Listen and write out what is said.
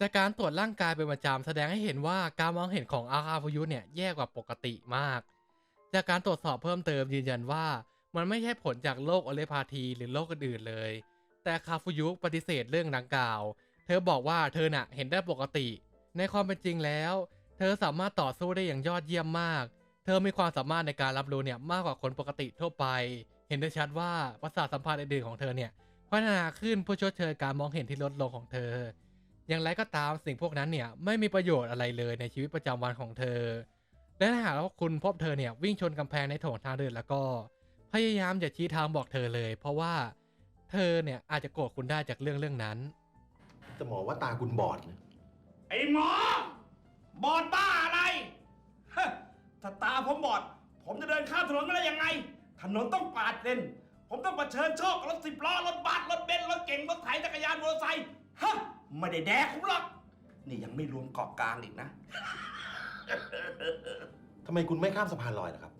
จากการตรวจร่างกายเป็นประจำแสดงให้เห็นว่าการมองเห็นของอาคาฟยุเนี่ยแย่กว่าปกติมาก จากการตรวจสอบเพิ่มเติมยืนยันว่า มันไม่ใช่ผลจากโรคอเลพาธีหรือโรคอื่นๆเลย แต่คาฟุยุปฏิเสธเรื่องดังกล่าว เธอบอกว่าเธอน่ะเห็นได้ปกติ ในความเป็นจริงแล้ว เธอสามารถต่อสู้ได้อย่างยอดเยี่ยมมาก เธอมีความสามารถในการรับรู้เนี่ยมากกว่าคนปกติทั่วไป เห็นได้ชัดว่าประสาทสัมผัสอื่นๆของเธอเนี่ยพัฒนาขึ้นเพื่อชดเชยการมองเห็นที่ลดลงของเธอ อย่างไรก็ตามสิ่งพวกนั้นเนี่ยไม่มีประโยชน์อะไรเลยในชีวิตประจำวันของเธอ และถ้าหากว่าคุณพบเธอเนี่ยวิ่งชนกำแพงในโถงทางเดินแล้วก็ พยายามอย่าชี้ทางบอกเธอเลย เพราะว่าเธอเนี่ยอาจจะโกรธคุณได้จากเรื่องเรื่องนั้น แต่หมอว่าตาคุณบอดนะไอ้หมอ บอดบ้าอะไรฮะถ้าตาผมบอด ผมจะเดินข้ามถนนมาได้ยังไง ถนนต้องปาดเลนผมต้องเผชิญโชคกับรถสิบล้อรถบัสรถเบนซ์รถเก๋งรถไถจักรยานมอเตอร์ไซค์ฮะ ไม่ได้แดกผมหรอก นี่ยังไม่รวมเกาะกลางอีกนะ ทำไมคุณไม่ข้ามสะพานลอยล่ะครับ